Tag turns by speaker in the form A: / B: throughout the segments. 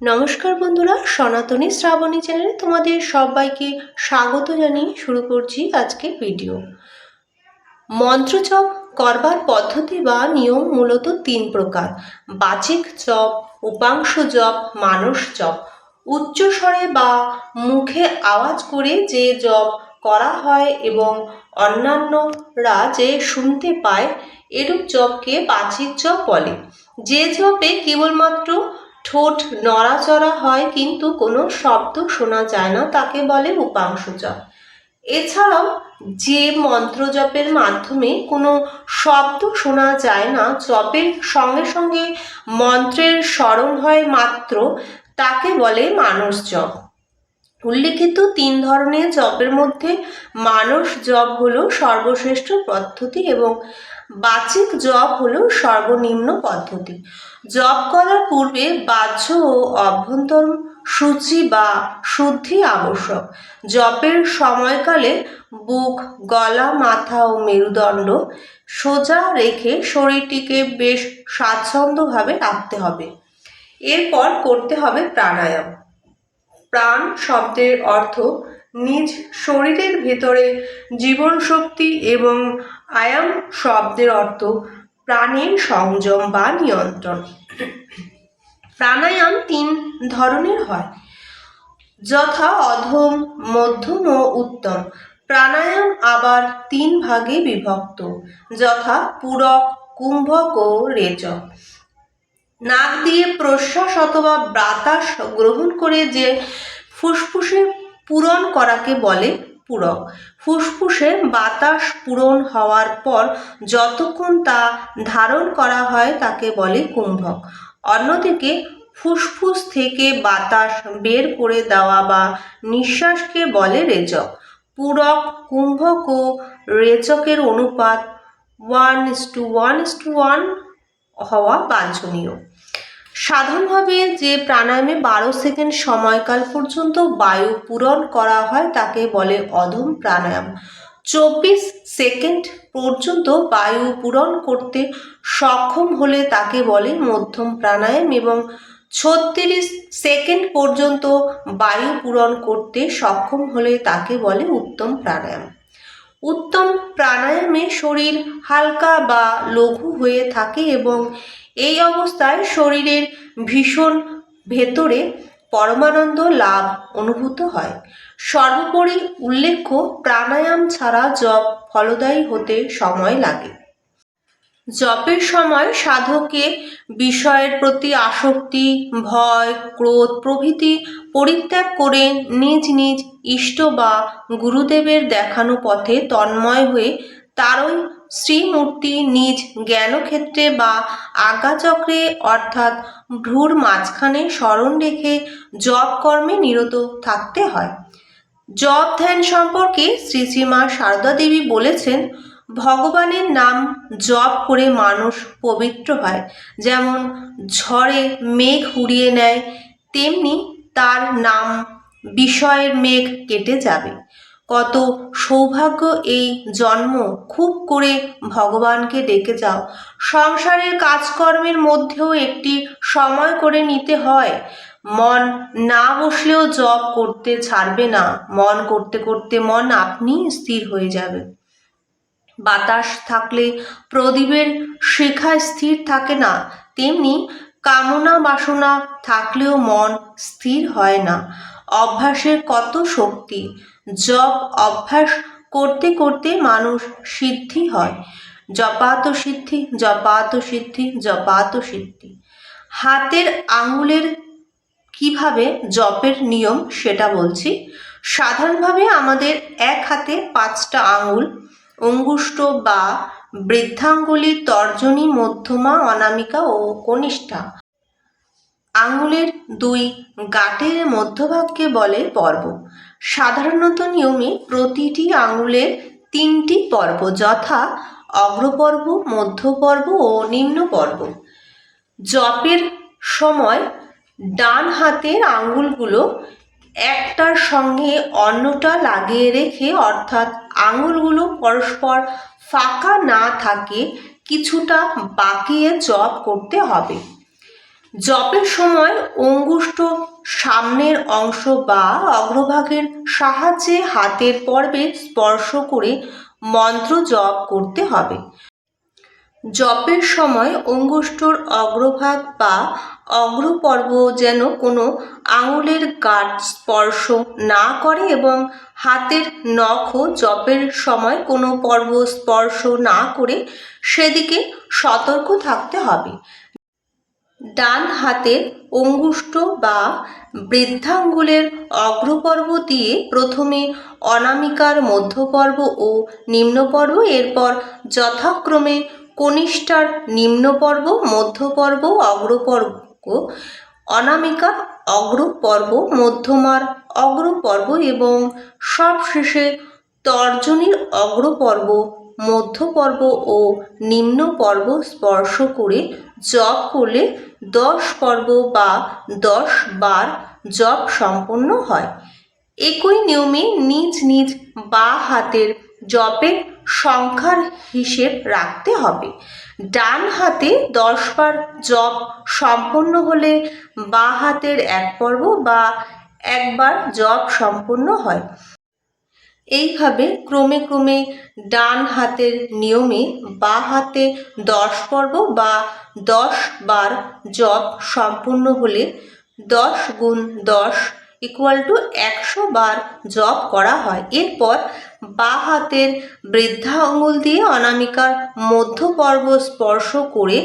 A: নমস্কার বন্ধুরা, সনাতনী শ্রাবণী চ্যানেলে তোমাদের সবাইকে স্বাগত জানিয়ে শুরু করছি আজকের ভিডিও। মন্ত্রজপ করবার পদ্ধতি বা নিয়ম মূলত তিন প্রকার। বাচিক চপ, উপাংশ জপ মানস জপ উচ্চস্বরে বা মুখে আওয়াজ করে যে জপ করা হয় এবং অন্যান্যরা যে শুনতে পায়, এরূপ জপকে বাচিক জপ বলে। যে জপে কেবলমাত্র ঠোঁট নড়াচড়া হয়, কিন্তু কোনো শব্দ শোনা যায় না, তাকে বলে উপাংশ জপ এছাড়াও, যে মন্ত্র জপের মাধ্যমে কোনো শব্দ শোনা যায় না, জপের সঙ্গে সঙ্গে মন্ত্রের স্মরণ হয় মাত্র, তাকে বলে মানস জপ উল্লিখিত তিন ধরনের জপের মধ্যে মানস জপ হলো সর্বশ্রেষ্ঠ পদ্ধতি এবং বাচিক জপ হলো সর্বনিম্ন পদ্ধতি। জপ করার পূর্বে বাহ্য ও অভ্যন্তর সূচি বা শুদ্ধি আবশ্যক। জপের সময়কালে বুক, গলা, মাথা ও মেরুদণ্ড সোজা রেখে শরীরটিকে বেশ স্বাচ্ছন্দ্যভাবে রাখতে হবে। এরপর করতে হবে প্রাণায়াম। প্রাণ শব্দের অর্থ নিজ শরীরের ভেতরে জীবন শক্তি এবং আয়াম শব্দের অর্থ প্রাণের সংযম বা নিয়ন্ত্রণ। প্রাণায়াম তিন ধরনের হয়। যথা, অধম, মধ্যম ও উত্তম। প্রাণায়াম আবার তিন ভাগে বিভক্ত। যথা, পূরক, কুম্ভক ও রেচক। নাক দিয়ে প্রশ্বাস অথবা বাতাস গ্রহণ করে যে ফুসফুসে পূরণ করাকে বলে পূরক। ফুসফুসে বাতাস পূরণ হওয়ার পর যতক্ষণ তা ধারণ করা হয় তাকে বলে কুম্ভক। অন্যদিকে ফুসফুস থেকে বাতাস বের করে দেওয়া বা নিঃশ্বাসকে বলে রেচক। পূরক, কুম্ভক ও রেচকের অনুপাত one is to one is to one হওয়া বাঞ্ছনীয়। সাধারণভাবে যে প্রাণায়ামে বারো সেকেন্ড সময়কাল পর্যন্ত বায়ু পূরণ করা হয়, তাকে বলে অধম প্রাণায়াম। চব্বিশ সেকেন্ড পর্যন্ত বায়ু পূরণ করতে সক্ষম হলে তাকে বলে মধ্যম প্রাণায়াম এবং ছত্রিশ সেকেন্ড পর্যন্ত বায়ু পূরণ করতে সক্ষম হলে তাকে বলে উত্তম প্রাণায়াম। উত্তম প্রাণায়ামে শরীর হালকা বা লঘু হয়ে থাকে এবং এই অবস্থায় শরীরের ভীষণ ভেতরে পরমানন্দ লাভ অনুভূত হয়। সর্বোপরি উল্লেখ্য, প্রাণায়াম ছাড়া জপ ফলদায়ী হতে সময় লাগে। জপের সময় সাধকে বিষয়ের প্রতি আসক্তি, ভয়, ক্রোধ প্রভৃতি পরিত্যাগ করে নিজ নিজ ইষ্ট বা গুরুদেবের দেখানো পথে তন্ময় হয়ে তারই শ্রীমূর্তি নিজ জ্ঞানক্ষেত্রে বা আজ্ঞাচক্রে, অর্থাৎ ভ্রুর মাঝখানে স্মরণ রেখে জপ কর্মে নিরত থাকতে হয়। জপ ধ্যান সম্পর্কে শ্রী শ্রীমা সারদা দেবী বলেছেন, ভগবানের নাম জপ করে মানুষ পবিত্র হয়। যেমন ঝড়ে মেঘ উড়িয়ে নেয়, তেমনি তার নাম বিষয়ের মেঘ কেটে যাবে। কত সৌভাগ্য এই জন্ম। খুব করে ভগবানকে ডেকে যাও। সংসারের কাজকর্মের মধ্যেও একটি সময় করে নিতে হয়। মন না বসলেও জপ করতে ছাড়বে না। মন করতে করতে মন আপনি স্থির হয়ে যাবে। বাতাস থাকলে প্রদীপের শিখা স্থির থাকে না। তেমনি কামনা বাসনা থাকলেও মন স্থির হয় না। অভ্যাসের কত শক্তি? জপ অভ্যাস করতে করতে মানুষ সিদ্ধি হয়। জপাত সিদ্ধি জপাত সিদ্ধি জপাত সিদ্ধি। হাতের আঙুলের কীভাবে জপের নিয়ম সেটা বলছি। সাধারণভাবে আমাদের এক হাতে পাঁচটা আঙুল, অঙ্গুষ্ঠ বা বৃদ্ধাঙ্গুলি তর্জনী, মধ্যমা, অনামিকা ও কনিষ্ঠা। আঙুলের দুই গাঁটের মধ্যভাগকে বলে পর্ব। সাধারণত নিয়মে প্রতিটি আঙুলের তিনটি পর্ব যথা অগ্রপর্ব, মধ্যপর্ব ও নিম্ন পর্ব জপের সময় ডান হাতের আঙুলগুলো একটার সঙ্গে অন্যটা লাগিয়ে রেখে, অর্থাৎ আঙুলগুলো পরস্পর ফাঁকা না থাকে, কিছুটা বাঁকিয়ে জপ করতে হবে। জপের সময় অঙ্গুষ্ঠ সামনের অংশ বা অগ্রভাগের সাহায্যে হাতের পর্বে স্পর্শ করে মন্ত্র জপ করতে হবে। জপের সময় অঙ্গুষ্ঠর অগ্রভাগ বা অগ্রপর্ব যেন কোনো আঙুলের গাঁট স্পর্শ না করে এবং হাতের নখও জপের সময় কোনো পর্ব স্পর্শ না করে সেদিকে সতর্ক থাকতে হবে। ডান হাতের অঙ্গুষ্ঠ বা বৃদ্ধাঙ্গুলের অগ্রপর্ব দিয়ে প্রথমে অনামিকার মধ্যপর্ব ও নিম্নপর্ব, এরপর যথাক্রমে কনিষ্ঠার নিম্নপর্ব, মধ্যপর্ব, অগ্রপর্ব, অনামিকা, অগ্রপর্ব, মধ্যমার অগ্রপর্ব এবং সবশেষে তর্জনীর অগ্রপর্ব, মধ্যপর্ব ও নিম্নপর্ব স্পর্শ করে জপ করলে দশ পর্ব বা দশ বার জপ সম্পন্ন হয়। একই নিয়মে নিজ নিজ বা হাতের জপের সংখ্যার হিসেব রাখতে হবে। ডান হাতে দশ বার জপ সম্পন্ন হলে বা হাতের এক পর্ব বা একবার জপ সম্পন্ন হয়। এইভাবে ক্রমে ক্রমে ডান হাতের নিয়মে বা হাতে দশ পর্ব বা দশ বার জপ সম্পূর্ণ হলে দশ গুণ দশ ইকুয়াল টু একশো বার জপ করা হয়। এরপর বা হাতের বৃদ্ধা আঙুল দিয়ে অনামিকার মধ্য পর্ব স্পর্শ করে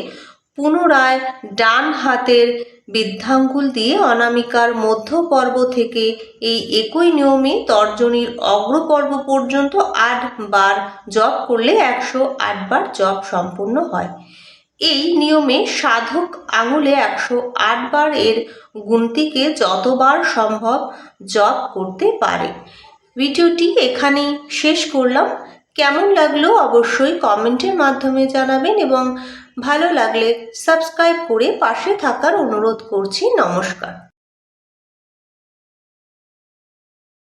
A: পুনরায় ডান হাতের বৃদ্ধাঙ্গুল দিয়ে অনামিকার মধ্য পর্ব থেকে এই একই নিয়মে তর্জনীর অগ্রপর্ব পর্যন্ত আট বার জপ করলে একশো আটবার জপ সম্পূর্ণ হয়। এই নিয়মে সাধক আঙুলে একশো আটবার এর গুনতিকে যতবার সম্ভব জপ করতে পারে। ভিডিওটি এখানেই শেষ করলাম। কেমন লাগল অবশ্যই কমেন্টের মাধ্যমে জানাবেন এবং ভালো লাগলে সাবস্ক্রাইব করে পাশে থাকার অনুরোধ করছি। নমস্কার।